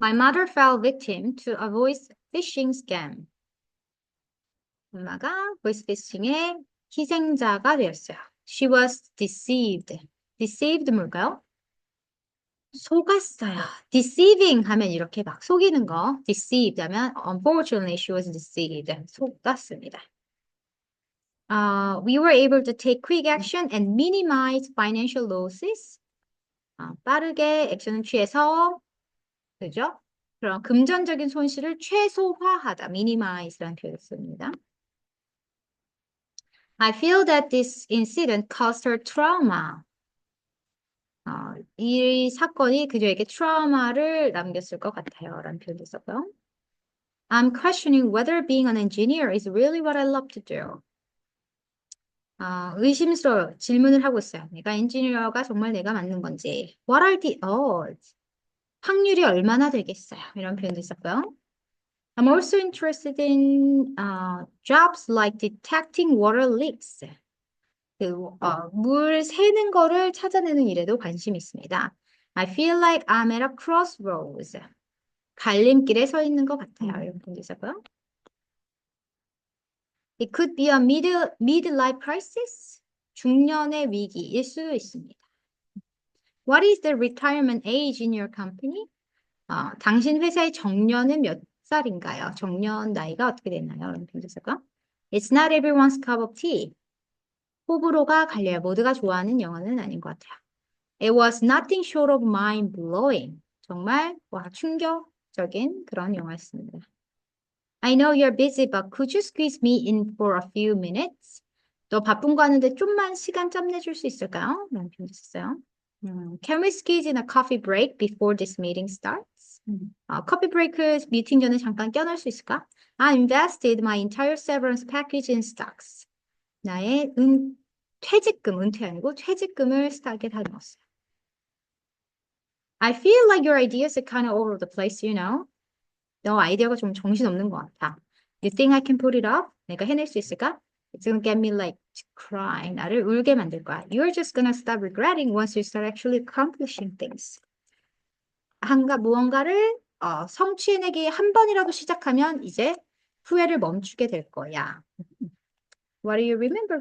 My mother fell victim to a voice phishing scam. 엄마가 voice phishing의 희생자가 되었어요. She was deceived. deceived 뭘까요? 속았어요. deceiving 하면 이렇게 막 속이는 거. deceived 하면 unfortunately she was deceived. 속았습니다. Uh, we were able to take quick action and minimize financial losses. 아, 빠르게 액션을 취해서 그죠? 그럼 금전적인 손실을 최소화하다. minimize라는 표현을 씁니다. I feel that this incident caused her trauma. 어, 이 사건이 그녀에게 트라우마를 남겼을 것 같아요. 라는 표현도 썼고요. I'm questioning whether being an engineer is really what I love to do. 아, 의심스러워 질문을 하고 있어요. 내가 엔지니어가 정말 내가 맞는 건지. What are the odds? 확률이 얼마나 되겠어요? 이런 표현도 있었고요. I'm also interested in uh, jobs like detecting water leaks. 그, 어, 물 새는 거를 찾아내는 일에도 관심이 있습니다. I feel like I'm at a crossroads. 갈림길에 서 있는 것 같아요. 이런 표현도 있었고요. It could be a mid, midlife crisis. 중년의 위기일 수도 있습니다. What is the retirement age in your company? 어, 당신 회사의 정년은 몇 살인가요? 정년 나이가 어떻게 되나요? 있었고요. It's not everyone's cup of tea. 호불호가 갈려요. 모두가 좋아하는 영화는 아닌 것 같아요. It was nothing short of mind blowing. 정말 와 충격적인 그런 영화였습니다. I know you're busy, but could you squeeze me in for a few minutes? 너 바쁜 거 하는데 좀만 시간 짬 내줄 수 있을까요? 라는 표현 있었어요. 음, Can we squeeze in a coffee break before this meeting starts? 어, 커피 브레이크 미팅 전에 잠깐 껴넣을 수 있을까? I invested my entire severance package in stocks. 나의 은, 퇴직금, 은퇴 아니고 퇴직금을 스탁에 다 넣었어요. I feel like your ideas are kind of all over the place, you know? 너 아이디어가 좀 정신없는 것 같아. You think I can pull it off? 내가 해낼 수 있을까? It's gonna get me like to cry. 나를 울게 만들 거야. You're just gonna stop regretting once you start actually accomplishing things. 한가 무언가를 어, 성취해내기 한 번이라도 시작하면 이제 후회를 멈추게 될 거야. What do you remember